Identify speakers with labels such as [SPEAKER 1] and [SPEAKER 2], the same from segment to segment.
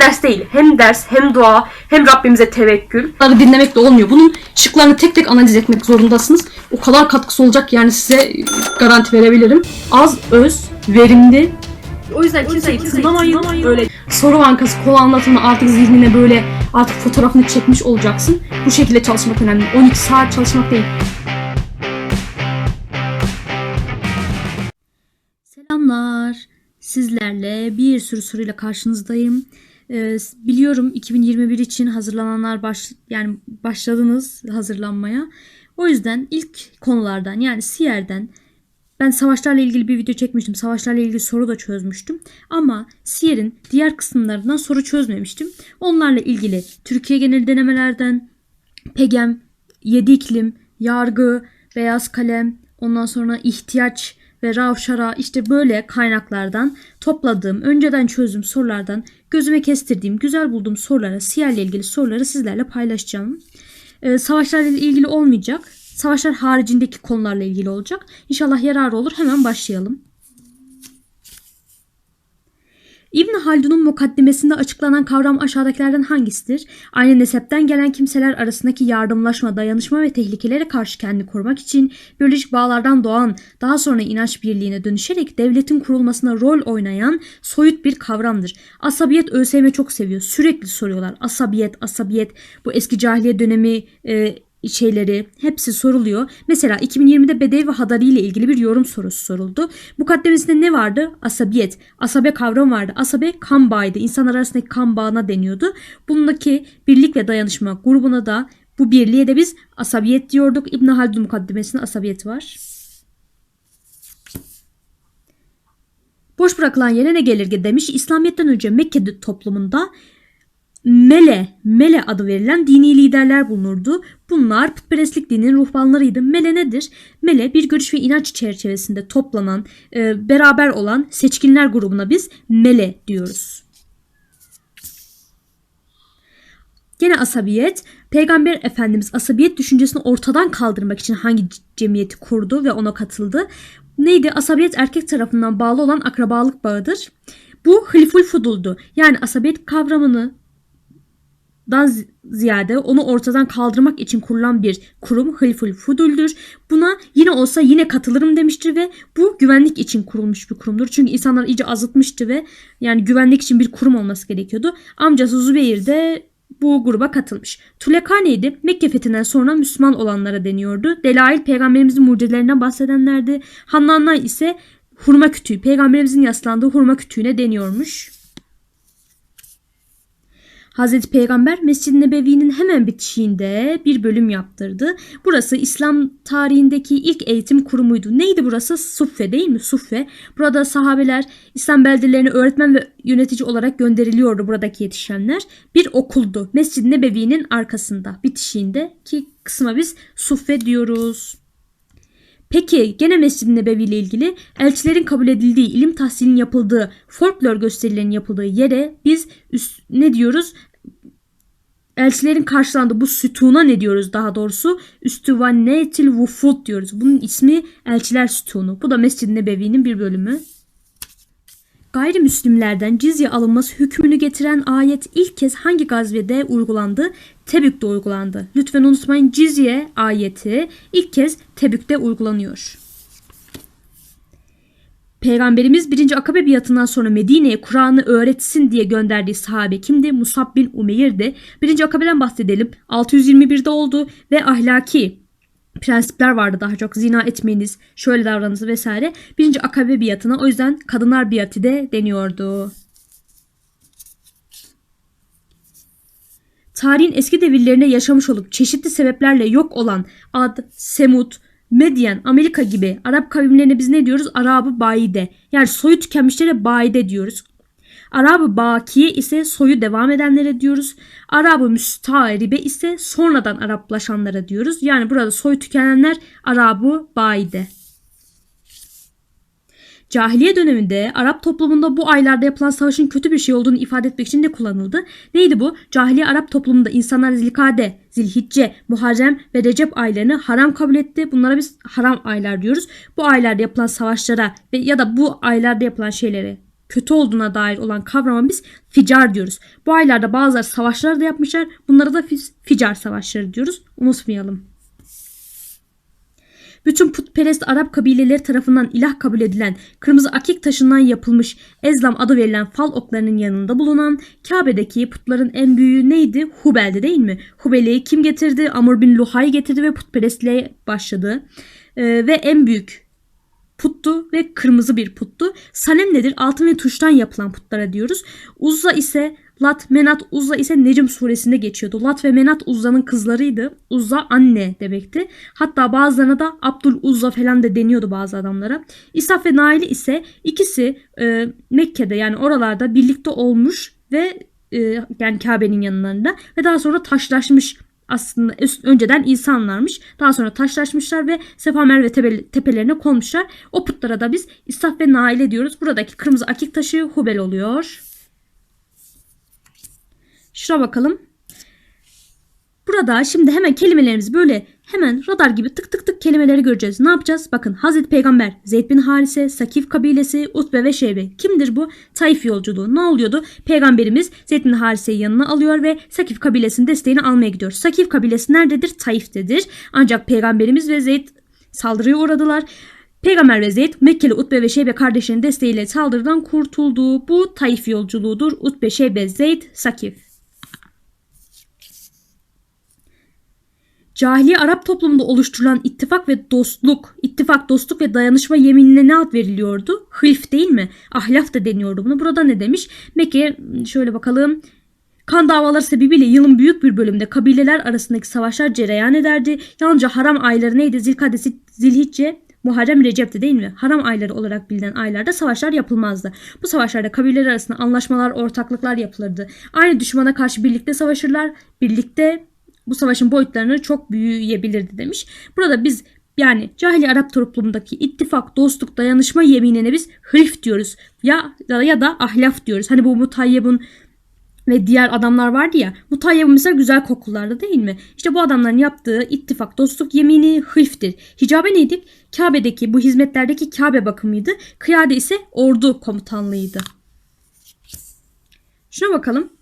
[SPEAKER 1] sadece ders değil. Hem ders hem dua hem Rabbimize tevekkül.
[SPEAKER 2] Bunları dinlemek de olmuyor. Bunun şıklarını tek tek analiz etmek zorundasınız. O kadar katkısı olacak yani size garanti verebilirim. Az, öz, verimli. O yüzden kimseyi tırnamayın. Öyle soru bankası konu anlatımı artık zihnine böyle artık fotoğrafını çekmiş olacaksın. Bu şekilde çalışmak önemli. 12 saat çalışmak değil. Selamlar. Sizlerle bir sürü soruyla karşınızdayım. Ee, biliyorum 2021 için hazırlananlar baş, yani başladınız hazırlanmaya. O yüzden ilk konulardan yani Siyer'den ben savaşlarla ilgili bir video çekmiştim. Savaşlarla ilgili soru da çözmüştüm. Ama Siyer'in diğer kısımlarından soru çözmemiştim. Onlarla ilgili Türkiye genel denemelerden Pegem, Yedi iklim, Yargı, Beyaz Kalem, ondan sonra ihtiyaç ve Ravşara işte böyle kaynaklardan topladığım, önceden çözdüğüm sorulardan gözüme kestirdiğim, güzel bulduğum sorulara, Siyer'le ilgili soruları sizlerle paylaşacağım. Ee, savaşlarla ilgili olmayacak. Savaşlar haricindeki konularla ilgili olacak. İnşallah yararı olur. Hemen başlayalım. İbn Haldun'un mukaddimesinde açıklanan kavram aşağıdakilerden hangisidir? Aynı nesepten gelen kimseler arasındaki yardımlaşma, dayanışma ve tehlikelere karşı kendini korumak için biyolojik bağlardan doğan, daha sonra inanç birliğine dönüşerek devletin kurulmasına rol oynayan soyut bir kavramdır. Asabiyet ÖSYM çok seviyor. Sürekli soruyorlar. Asabiyet, asabiyet. Bu eski cahiliye dönemi e, şeyleri hepsi soruluyor. Mesela 2020'de Bedevi Hadari ile ilgili bir yorum sorusu soruldu. Mukaddemesinde ne vardı? Asabiyet. Asabe kavramı vardı. Asabe kan bağıydı. İnsanlar arasındaki kan bağına deniyordu. Bundaki birlik ve dayanışma grubuna da bu birliğe de biz asabiyet diyorduk. İbn Haldun mukaddemesinde asabiyet var. Boş bırakılan yere ne gelir demiş. İslamiyet'ten önce Mekke toplumunda Mele, Mele adı verilen dini liderler bulunurdu. Bunlar putperestlik dininin ruhbanlarıydı. Mele nedir? Mele bir görüş ve inanç çerçevesinde toplanan, e, beraber olan seçkinler grubuna biz Mele diyoruz. Gene asabiyet. Peygamber Efendimiz asabiyet düşüncesini ortadan kaldırmak için hangi cemiyeti kurdu ve ona katıldı? Neydi? Asabiyet erkek tarafından bağlı olan akrabalık bağıdır. Bu hılful fuduldu. Yani asabiyet kavramını dan ziyade onu ortadan kaldırmak için kurulan bir kurum Hılful Fudul'dür. Buna yine olsa yine katılırım demiştir ve bu güvenlik için kurulmuş bir kurumdur. Çünkü insanlar iyice azıtmıştı ve yani güvenlik için bir kurum olması gerekiyordu. Amcası Zübeyir de bu gruba katılmış. Tuleka neydi? Mekke fethinden sonra Müslüman olanlara deniyordu. Delail peygamberimizin mucizelerinden bahsedenlerdi. Hannanna ise hurma kütüğü, peygamberimizin yaslandığı hurma kütüğüne deniyormuş. Hazreti Peygamber Mescid-i Nebevi'nin hemen bitişiğinde bir bölüm yaptırdı. Burası İslam tarihindeki ilk eğitim kurumuydu. Neydi burası? Suffe değil mi? Suffe. Burada sahabeler İslam beldelerine öğretmen ve yönetici olarak gönderiliyordu buradaki yetişenler. Bir okuldu. Mescid-i Nebevi'nin arkasında, bitişiğinde ki kısma biz Suffe diyoruz. Peki gene Mescid-i Nebevi ile ilgili elçilerin kabul edildiği, ilim tahsilinin yapıldığı, folklor gösterilerinin yapıldığı yere biz üst, ne diyoruz? Elçilerin karşılandığı bu sütuna ne diyoruz daha doğrusu? Üstüvannetil vufud diyoruz. Bunun ismi elçiler sütunu. Bu da Mescid-i Nebevi'nin bir bölümü. Gayrimüslimlerden cizye alınması hükmünü getiren ayet ilk kez hangi gazvede uygulandı? Tebük'te uygulandı. Lütfen unutmayın cizye ayeti ilk kez Tebük'te uygulanıyor. Peygamberimiz 1. Akabe biatından sonra Medine'ye Kur'an'ı öğretsin diye gönderdiği sahabe kimdi? Musab bin Umeyr'di. 1. Akabe'den bahsedelim. 621'de oldu ve ahlaki prensipler vardı daha çok. Zina etmeyiniz, şöyle davranınız vesaire. Birinci akabe biatına o yüzden kadınlar biatı de deniyordu. Tarihin eski devirlerine yaşamış olup çeşitli sebeplerle yok olan Ad, Semud, Medyen, Amerika gibi Arap kavimlerine biz ne diyoruz? Arabı Baide. Yani soyu tükenmişlere Baide diyoruz. Arabı Bakiye ise soyu devam edenlere diyoruz. Arabı Müstaribe ise sonradan Araplaşanlara diyoruz. Yani burada soyu tükenenler Arabı Baide. Cahiliye döneminde Arap toplumunda bu aylarda yapılan savaşın kötü bir şey olduğunu ifade etmek için de kullanıldı. Neydi bu? Cahiliye Arap toplumunda insanlar Zilkade, Zilhicce, Muharrem ve Recep aylarını haram kabul etti. Bunlara biz haram aylar diyoruz. Bu aylarda yapılan savaşlara ve ya da bu aylarda yapılan şeylere kötü olduğuna dair olan kavrama biz ficar diyoruz. Bu aylarda bazıları savaşlar da yapmışlar. Bunlara da fi- ficar savaşları diyoruz. Unutmayalım. Bütün putperest Arap kabileleri tarafından ilah kabul edilen kırmızı akik taşından yapılmış Ezlam adı verilen fal oklarının yanında bulunan Kabe'deki putların en büyüğü neydi? Hubel'di değil mi? Hubel'i kim getirdi? Amr bin Luhay getirdi ve putperestliğe başladı. Ee, ve en büyük puttu ve kırmızı bir puttu. Sanem nedir? Altın ve tuştan yapılan putlara diyoruz. Uzza ise Lat, Menat, Uzza ise Necm suresinde geçiyordu. Lat ve Menat Uzza'nın kızlarıydı. Uzza anne demekti. Hatta bazılarına da Abdul Uzza falan da deniyordu bazı adamlara. İsaf ve Naili ise ikisi e, Mekke'de yani oralarda birlikte olmuş ve e, yani Kabe'nin yanlarında ve daha sonra taşlaşmış aslında önceden insanlarmış. Daha sonra taşlaşmışlar ve Sefa Merve tepe- tepelerine konmuşlar. O putlara da biz İsaf ve Naile diyoruz. Buradaki kırmızı akik taşı Hubel oluyor. Şuna bakalım. Burada şimdi hemen kelimelerimizi böyle hemen radar gibi tık tık tık kelimeleri göreceğiz. Ne yapacağız? Bakın Hazreti Peygamber, Zeyd bin Harise, Sakif kabilesi, Utbe ve Şeybe. Kimdir bu? Taif yolculuğu. Ne oluyordu? Peygamberimiz Zeyd bin Harise'yi yanına alıyor ve Sakif kabilesinin desteğini almaya gidiyor. Sakif kabilesi nerededir? Taif'tedir. Ancak Peygamberimiz ve Zeyd saldırıya uğradılar. Peygamber ve Zeyd Mekkeli Utbe ve Şeybe kardeşlerinin desteğiyle saldırıdan kurtuldu. Bu Taif yolculuğudur. Utbe, Şeybe, Zeyd, Sakif. Cahiliye Arap toplumunda oluşturulan ittifak ve dostluk, ittifak, dostluk ve dayanışma yeminine ne ad veriliyordu? Hılf değil mi? Ahlaf da deniyordu bunu. Burada ne demiş? Mekke şöyle bakalım. Kan davaları sebebiyle yılın büyük bir bölümünde kabileler arasındaki savaşlar cereyan ederdi. Yalnızca haram ayları neydi? Zilkadesi, Zilhicce, Muharrem Recep'ti değil mi? Haram ayları olarak bilinen aylarda savaşlar yapılmazdı. Bu savaşlarda kabileler arasında anlaşmalar, ortaklıklar yapılırdı. Aynı düşmana karşı birlikte savaşırlar. Birlikte bu savaşın boyutlarını çok büyüyebilirdi demiş. Burada biz yani cahili Arap toplumundaki ittifak, dostluk, dayanışma yeminine biz hılf diyoruz. Ya ya da ahlaf diyoruz. Hani bu Mutayyib'in ve diğer adamlar vardı ya. Mutayyib mesela güzel kokulardı değil mi? İşte bu adamların yaptığı ittifak, dostluk yemini hılftir. Hicabe neydi? Kabe'deki bu hizmetlerdeki Kabe bakımıydı. Kıyade ise ordu komutanlığıydı. Şuna bakalım.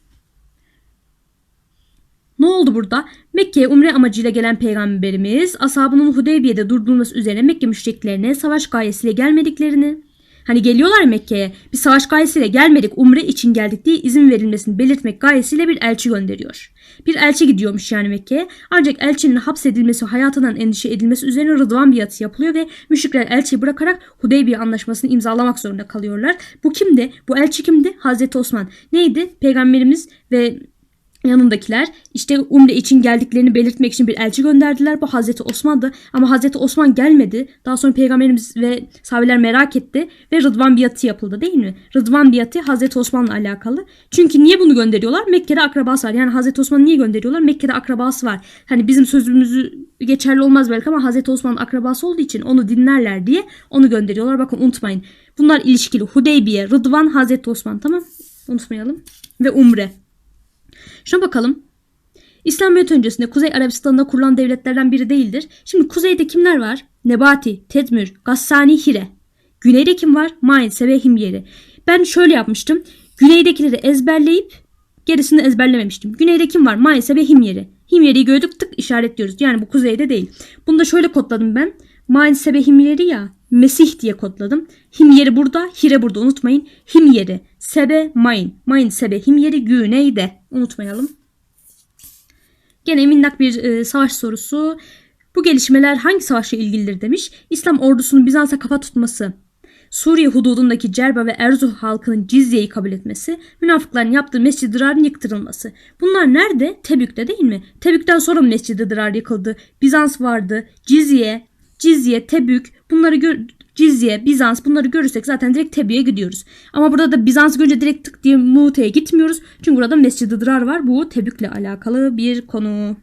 [SPEAKER 2] Ne oldu burada? Mekke'ye umre amacıyla gelen peygamberimiz ashabının Hudeybiye'de durdurulması üzerine Mekke müşriklerine savaş gayesiyle gelmediklerini Hani geliyorlar Mekke'ye bir savaş gayesiyle gelmedik umre için geldik diye izin verilmesini belirtmek gayesiyle bir elçi gönderiyor. Bir elçi gidiyormuş yani Mekke'ye. Ancak elçinin hapsedilmesi hayatından endişe edilmesi üzerine Rıdvan biatı yapılıyor ve müşrikler elçiyi bırakarak Hudeybiye anlaşmasını imzalamak zorunda kalıyorlar. Bu kimdi? Bu elçi kimdi? Hazreti Osman. Neydi? Peygamberimiz ve yanındakiler işte umre için geldiklerini belirtmek için bir elçi gönderdiler. Bu Hazreti Osman'dı ama Hazreti Osman gelmedi. Daha sonra Peygamberimiz ve sahabeler merak etti ve Rıdvan biatı yapıldı değil mi? Rıdvan biatı Hazreti Osman'la alakalı. Çünkü niye bunu gönderiyorlar? Mekke'de akrabası var. Yani Hazreti Osman'ı niye gönderiyorlar? Mekke'de akrabası var. Hani bizim sözümüzü geçerli olmaz belki ama Hazreti Osman'ın akrabası olduğu için onu dinlerler diye onu gönderiyorlar. Bakın unutmayın. Bunlar ilişkili. Hudeybiye, Rıdvan, Hazreti Osman tamam? Unutmayalım. Ve Umre. Şuna bakalım. İslamiyet öncesinde Kuzey Arabistan'da kurulan devletlerden biri değildir. Şimdi kuzeyde kimler var? Nebati, Tedmür, Gassani, Hire. Güneyde kim var? Main, Sebe, Himyeri. Ben şöyle yapmıştım. Güneydekileri ezberleyip gerisini ezberlememiştim. Güneyde kim var? Main, Sebe, Himyeri. Himyeri'yi gördük tık işaretliyoruz. Yani bu kuzeyde değil. Bunu da şöyle kodladım ben. Main, Sebe, Himyeri ya. Mesih diye kodladım. Himyeri burada, Hire burada unutmayın. Himyeri, Sebe, Main. Main, Sebe, Himyeri güneyde. Unutmayalım. Gene minnak bir e, savaş sorusu. Bu gelişmeler hangi savaşla ilgilidir demiş. İslam ordusunun Bizans'a kafa tutması, Suriye hududundaki Cerba ve Erzuh halkının cizyeyi kabul etmesi, münafıkların yaptığı Mescid-i Dırar'ın yıktırılması. Bunlar nerede? Tebük'te değil mi? Tebük'ten sonra Mescid-i Dırar yıkıldı? Bizans vardı, Cizye, Cizye, Tebük bunları gör Cizye, Bizans bunları görürsek zaten direkt Tebük'e gidiyoruz. Ama burada da Bizans görünce direkt tık diye Mute'ye gitmiyoruz. Çünkü burada Mescid-i Dırar var. Bu Tebük'le alakalı bir konu.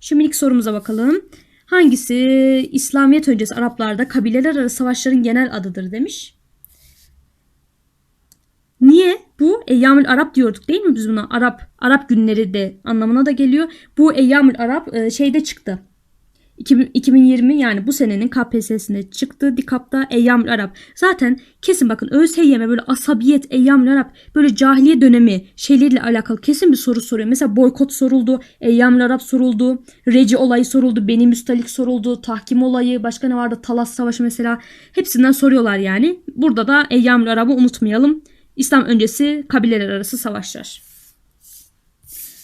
[SPEAKER 2] Şimdi ilk sorumuza bakalım. Hangisi İslamiyet öncesi Araplarda kabileler arası savaşların genel adıdır demiş. Niye? Bu Eyyamül Arap diyorduk değil mi biz buna? Arap Arap günleri de anlamına da geliyor. Bu Eyyamül Arap e, şeyde çıktı. 2000 2020 yani bu senenin KPSS'sinde çıktı. Dikap'ta Eyyamül Arap. Zaten kesin bakın ÖSYM böyle asabiyet, Eyyamül Arap böyle cahiliye dönemi şeyleriyle alakalı kesin bir soru soruyor. Mesela boykot soruldu, Eyyamül Arap soruldu, Reci olayı soruldu, Beni Müstalik soruldu, tahkim olayı, başka ne vardı? Talas Savaşı mesela. Hepsinden soruyorlar yani. Burada da Eyyamül Arap'ı unutmayalım. İslam öncesi kabileler arası savaşlar.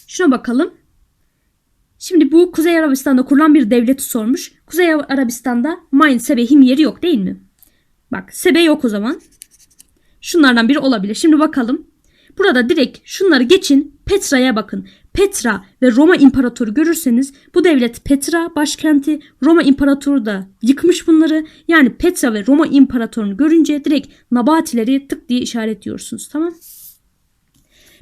[SPEAKER 2] Şuna bakalım. Şimdi bu Kuzey Arabistan'da kurulan bir devleti sormuş. Kuzey Arabistan'da Mayn, Sebe, Himyeri yok değil mi? Bak Sebe yok o zaman. Şunlardan biri olabilir. Şimdi bakalım. Burada direkt şunları geçin. Petra'ya bakın. Petra ve Roma İmparatoru görürseniz bu devlet Petra başkenti Roma İmparatoru da yıkmış bunları. Yani Petra ve Roma İmparatorunu görünce direkt Nabatileri tık diye işaretliyorsunuz tamam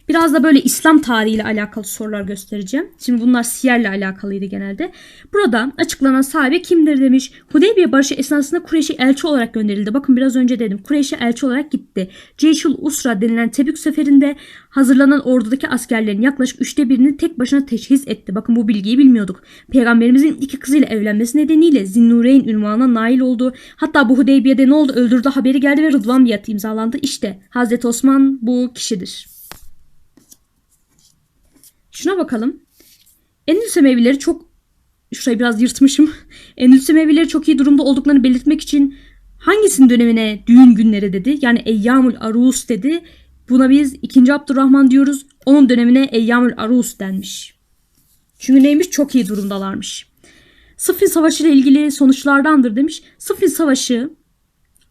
[SPEAKER 2] Biraz da böyle İslam tarihiyle alakalı sorular göstereceğim. Şimdi bunlar siyerle alakalıydı genelde. Burada açıklanan sahibi kimdir demiş. Hudeybiye Barışı esnasında Kureyş'e elçi olarak gönderildi. Bakın biraz önce dedim. Kureyş'e elçi olarak gitti. Ceyşul Usra denilen Tebük seferinde hazırlanan ordudaki askerlerin yaklaşık üçte birini tek başına teşhis etti. Bakın bu bilgiyi bilmiyorduk. Peygamberimizin iki kızıyla evlenmesi nedeniyle Zinnureyn ünvanına nail oldu. Hatta bu Hudeybiye'de ne oldu öldürdü haberi geldi ve Rıdvan biatı imzalandı. İşte Hazreti Osman bu kişidir. Şuna bakalım. Endülüs Emevileri çok şurayı biraz yırtmışım. Endülüs Emevileri çok iyi durumda olduklarını belirtmek için hangisinin dönemine düğün günleri dedi. Yani Eyyamul Arus dedi. Buna biz 2. Abdurrahman diyoruz. Onun dönemine Eyyamul Arus denmiş. Çünkü neymiş? Çok iyi durumdalarmış. Sıffin Savaşı ile ilgili sonuçlardandır demiş. Sıffin Savaşı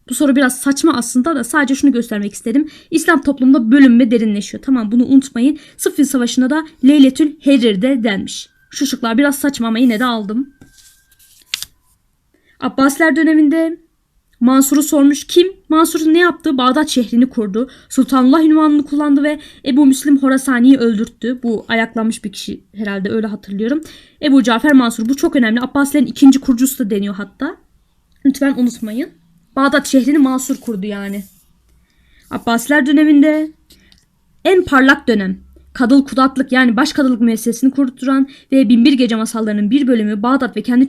[SPEAKER 2] bu soru biraz saçma aslında da sadece şunu göstermek istedim. İslam toplumunda bölünme derinleşiyor. Tamam bunu unutmayın. Sıffin Savaşı'nda da Leyletül Herir'de denmiş. Şu şıklar biraz saçma ama yine de aldım. Abbasiler döneminde Mansur'u sormuş. Kim? Mansur ne yaptı? Bağdat şehrini kurdu. Sultanullah ünvanını kullandı ve Ebu Müslim Horasani'yi öldürttü. Bu ayaklanmış bir kişi herhalde öyle hatırlıyorum. Ebu Cafer Mansur. Bu çok önemli. Abbasilerin ikinci kurucusu da deniyor hatta. Lütfen unutmayın. Bağdat şehrini Mansur kurdu yani. Abbasiler döneminde en parlak dönem Kadıl Kudatlık yani başkadılık müessesesini kurduran ve Binbir Gece masallarının bir bölümü Bağdat ve kendi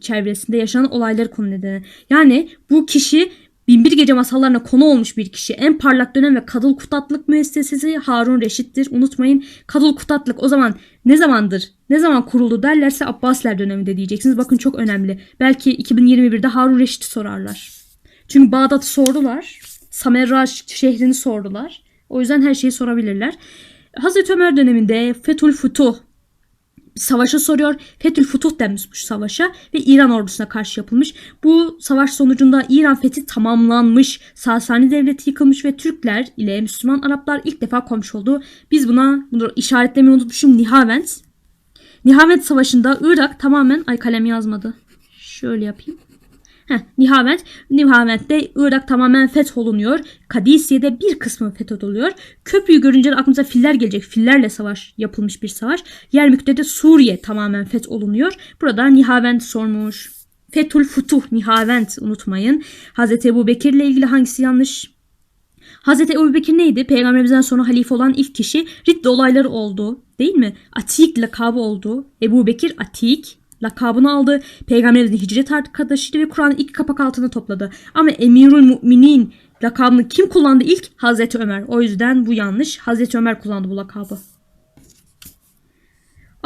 [SPEAKER 2] çevresinde yaşanan olayları konu nedeni. Yani bu kişi Binbir Gece masallarına konu olmuş bir kişi. En parlak dönem ve Kadıl Kutatlık müessesesi Harun Reşit'tir. Unutmayın Kadıl Kutatlık o zaman ne zamandır, ne zaman kuruldu derlerse Abbasiler döneminde diyeceksiniz. Bakın çok önemli. Belki 2021'de Harun Reşit'i sorarlar. Çünkü Bağdat'ı sordular. Samerra şehrini sordular. O yüzden her şeyi sorabilirler. Hazreti Ömer döneminde Fethül Futuh savaşı soruyor. Fethül Futuh denmiş savaşa ve İran ordusuna karşı yapılmış. Bu savaş sonucunda İran fethi tamamlanmış. Sasani devleti yıkılmış ve Türkler ile Müslüman Araplar ilk defa komşu oldu. Biz buna bunu işaretlemeyi unutmuşum. Nihavend. Nihavend savaşında Irak tamamen ay kalem yazmadı. Şöyle yapayım. Heh, Nihavend. Nihavend'de Irak tamamen fetholunuyor. Kadisiye'de bir kısmı fetholuyor. Köprüyü görünce aklımıza filler gelecek. Fillerle savaş yapılmış bir savaş. Yermük'te de Suriye tamamen fetholunuyor. Burada Nihavend sormuş. Fethul Futuh Nihavend unutmayın. Hazreti Ebu Bekir ile ilgili hangisi yanlış? Hazreti Ebu Bekir neydi? Peygamberimizden sonra halife olan ilk kişi. Ridde olayları oldu. Değil mi? Atik lakabı oldu. Ebu Bekir Atik lakabını aldı. Peygamberimizin hicret arkadaşıydı ve Kur'an'ı ilk kapak altına topladı. Ama Emirül Müminin lakabını kim kullandı ilk? Hazreti Ömer. O yüzden bu yanlış. Hazreti Ömer kullandı bu lakabı.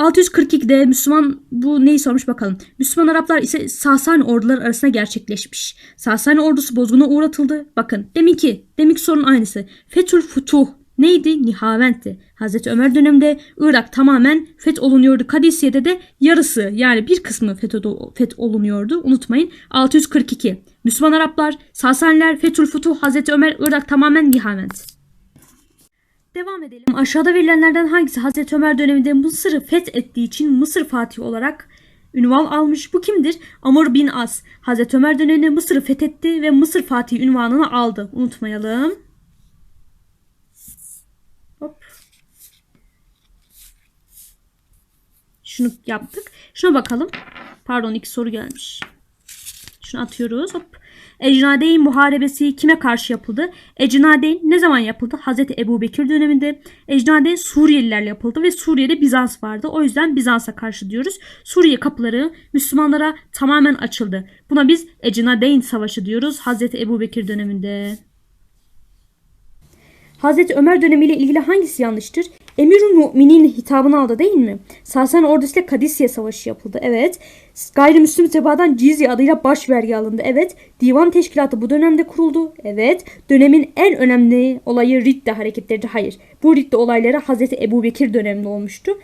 [SPEAKER 2] 642'de Müslüman bu neyi sormuş bakalım. Müslüman Araplar ise Sasani orduları arasında gerçekleşmiş. Sasani ordusu bozguna uğratıldı. Bakın deminki, deminki sorunun aynısı. Fethül Futuh neydi? Nihavent'ti. Hazreti Ömer döneminde Irak tamamen fetholunuyordu. Kadisiye'de de yarısı yani bir kısmı fetho- fetholunuyordu. Unutmayın 642. Müslüman Araplar, Sasaniler, Fethül Futuh, Hazreti Ömer, Irak tamamen Nihavent. Devam edelim. Aşağıda verilenlerden hangisi Hazreti Ömer döneminde Mısır'ı fethettiği için Mısır Fatihi olarak ünvan almış? Bu kimdir? Amr bin As. Hazreti Ömer döneminde Mısır'ı fethetti ve Mısır Fatihi ünvanını aldı. Unutmayalım. Hop. Şunu yaptık. Şuna bakalım. Pardon iki soru gelmiş. Şunu atıyoruz. Hop. Ecnadeyn Muharebesi kime karşı yapıldı? Ecnadeyn ne zaman yapıldı? Hazreti Ebu Bekir döneminde. Ecnadeyn Suriyelilerle yapıldı ve Suriye'de Bizans vardı. O yüzden Bizans'a karşı diyoruz. Suriye kapıları Müslümanlara tamamen açıldı. Buna biz Ecnadeyn Savaşı diyoruz Hazreti Ebu Bekir döneminde. Hazreti Ömer dönemiyle ilgili hangisi yanlıştır? Emirül Müminin hitabını aldı değil mi? Sasani ordusuyla Kadisiye Savaşı yapıldı. Evet. Gayrimüslim zebadan cizye adıyla baş vergi alındı. Evet. Divan teşkilatı bu dönemde kuruldu. Evet. Dönemin en önemli olayı Ridde hareketleridir. Hayır. Bu Ridde olayları Hazreti Ebu Bekir döneminde olmuştu.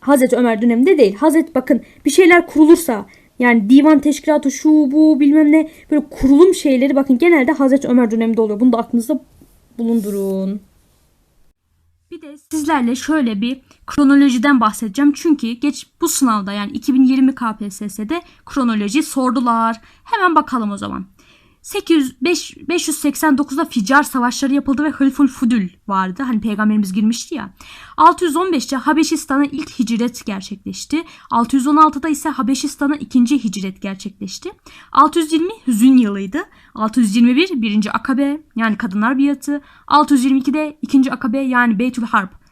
[SPEAKER 2] Hazreti Ömer döneminde değil. Hazreti bakın bir şeyler kurulursa yani divan teşkilatı şu bu bilmem ne böyle kurulum şeyleri bakın genelde Hazreti Ömer döneminde oluyor. Bunu da aklınızda bulundurun. Bir de sizlerle şöyle bir kronolojiden bahsedeceğim. Çünkü geç bu sınavda yani 2020 KPSS'de kronoloji sordular. Hemen bakalım o zaman. 800, 5, 589'da Ficar savaşları yapıldı ve Hılful Fudül vardı. Hani peygamberimiz girmişti ya. 615'te Habeşistan'a ilk hicret gerçekleşti. 616'da ise Habeşistan'a ikinci hicret gerçekleşti. 620 hüzün yılıydı. 621 birinci akabe yani kadınlar biatı. 622'de ikinci akabe yani Beytül Harp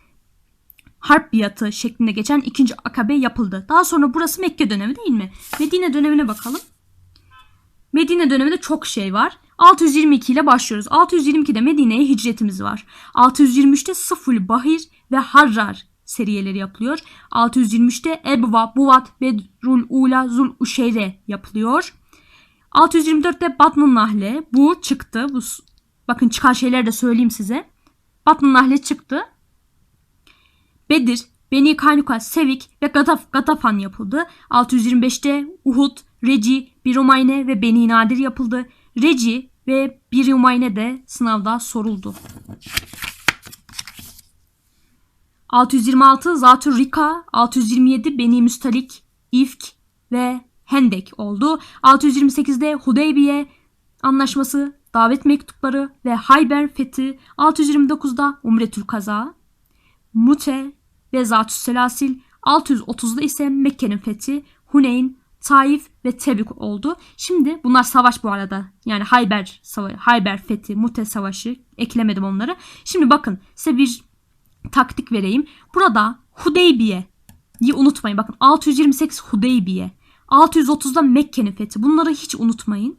[SPEAKER 2] harp biatı şeklinde geçen ikinci akabe yapıldı. Daha sonra burası Mekke dönemi değil mi? Medine dönemine bakalım. Medine döneminde çok şey var. 622 ile başlıyoruz. 622'de Medine'ye hicretimiz var. 623'te Sıful Bahir ve Harrar seriyeleri yapılıyor. 623'te Ebva, Buvat, Bedrul Ula, Zul Uşeyre yapılıyor. 624'te Batnun Nahle bu çıktı. Bu bakın çıkan şeyleri de söyleyeyim size. Batnun Nahle çıktı. Bedir, Beni Kaynuka, Sevik ve Gataf, Gatafan yapıldı. 625'te Uhud, Reci, Birumayne ve Beni Nadir yapıldı. Reci ve Birumayne de sınavda soruldu. 626 Zatür Rika, 627 Beni Müstalik, İfk ve Hendek oldu. 628'de Hudeybiye anlaşması, davet mektupları ve Hayber fethi. 629'da Umretül Kaza, Mute ve Zatü Selasil. 630'da ise Mekke'nin fethi, Huneyn, Taif ve Tebük oldu. Şimdi bunlar savaş bu arada. Yani Hayber savaşı, Hayber fethi, Mute savaşı eklemedim onları. Şimdi bakın size bir taktik vereyim. Burada Hudeybiye'yi unutmayın. Bakın 628 Hudeybiye. 630'da Mekke'nin fethi. Bunları hiç unutmayın.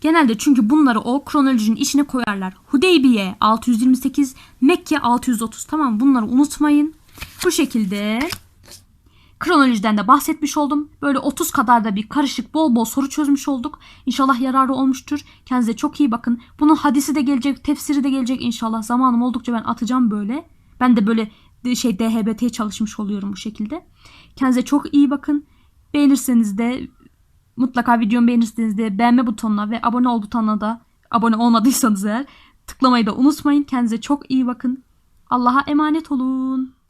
[SPEAKER 2] Genelde çünkü bunları o kronolojinin içine koyarlar. Hudeybiye 628, Mekke 630. Tamam bunları unutmayın. Bu şekilde kronolojiden de bahsetmiş oldum. Böyle 30 kadar da bir karışık bol bol soru çözmüş olduk. İnşallah yararı olmuştur. Kendinize çok iyi bakın. Bunun hadisi de gelecek, tefsiri de gelecek inşallah. Zamanım oldukça ben atacağım böyle. Ben de böyle şey DHBT'ye çalışmış oluyorum bu şekilde. Kendinize çok iyi bakın. Beğenirseniz de mutlaka videomu beğenirseniz de beğenme butonuna ve abone ol butonuna da abone olmadıysanız eğer tıklamayı da unutmayın. Kendinize çok iyi bakın. Allah'a emanet olun.